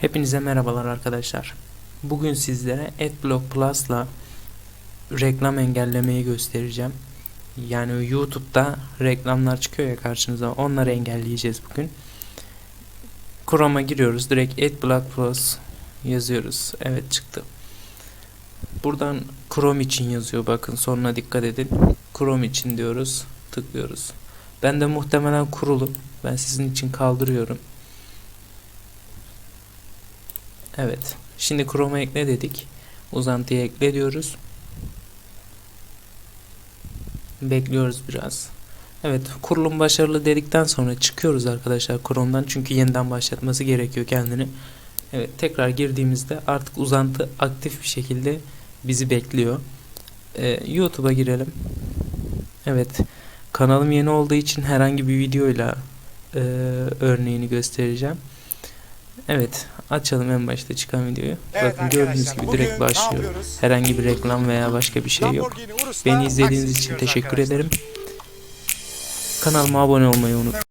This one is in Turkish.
Hepinize merhabalar arkadaşlar. Bugün sizlere AdBlock Plus'la reklam engellemeyi göstereceğim. Yani YouTube'da reklamlar çıkıyor ya karşınıza. Onları engelleyeceğiz bugün. Chrome'a giriyoruz. Direkt AdBlock Plus yazıyoruz. Evet çıktı. Buradan Chrome için yazıyor bakın. Sonuna dikkat edin. Chrome için diyoruz. Tıklıyoruz. Ben de muhtemelen kurulu. Ben sizin için kaldırıyorum. Evet. Şimdi Chrome'a ekle dedik. Uzantıya ekle diyoruz. Bekliyoruz biraz. Evet, kurulum başarılı dedikten sonra çıkıyoruz arkadaşlar Chrome'dan çünkü yeniden başlatması gerekiyor kendini. Evet, tekrar girdiğimizde artık uzantı aktif bir şekilde bizi bekliyor. Ee, YouTube'a girelim. Evet, kanalım yeni olduğu için herhangi bir videoyla e, örneğini göstereceğim. Evet, açalım en başta çıkan videoyu. Evet Bakın gördüğünüz gibi direkt başlıyor. Herhangi bir reklam veya başka bir şey yok. Beni izlediğiniz için teşekkür ederim. Kanalıma abone olmayı unutmayın.